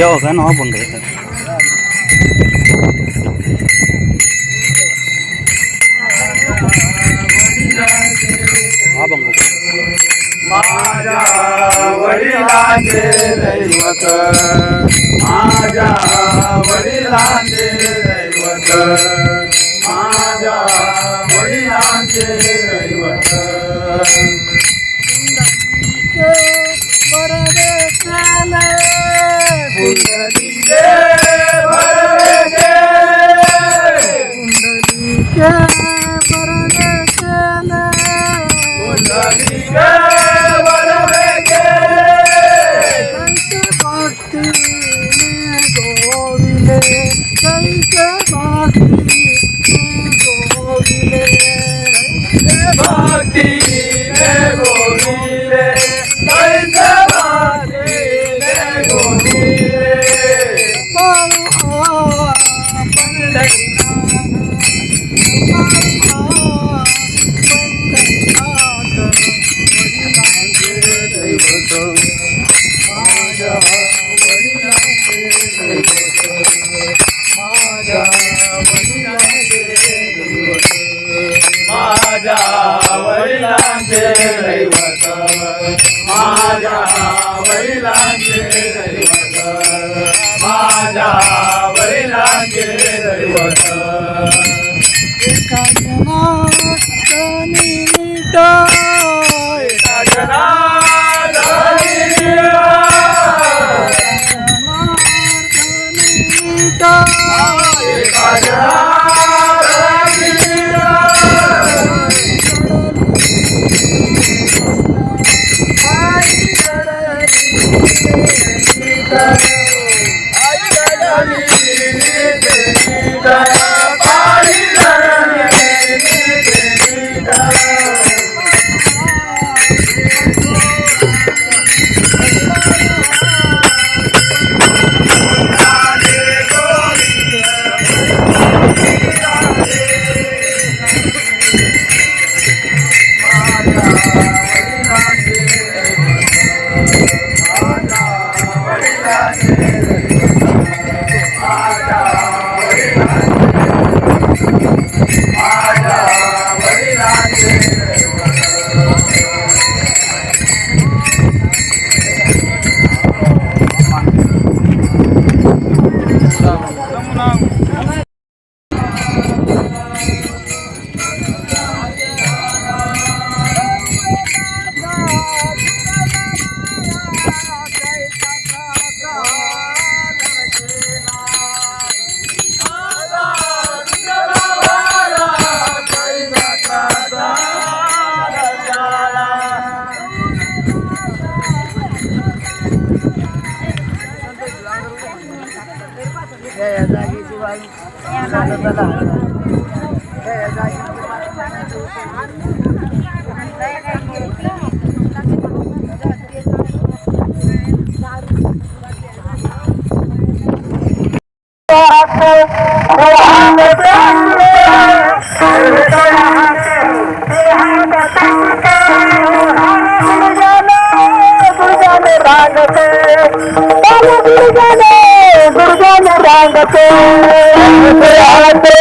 घ्यावं का ना आपण काय हा बंगो माझ्या वडिलांचे दैवत माझ्या वडिलांचे दैवत माझ्या वडिलांचे दैवत वडिलांचे दैवत माझ्या वडिलांचे Shiva. दैवत माझ्या वडिलांचे दैवत Thank I'm the Ramakrishna, Ramakrishna, Ramakrishna, Ramakrishna, Ramakrishna,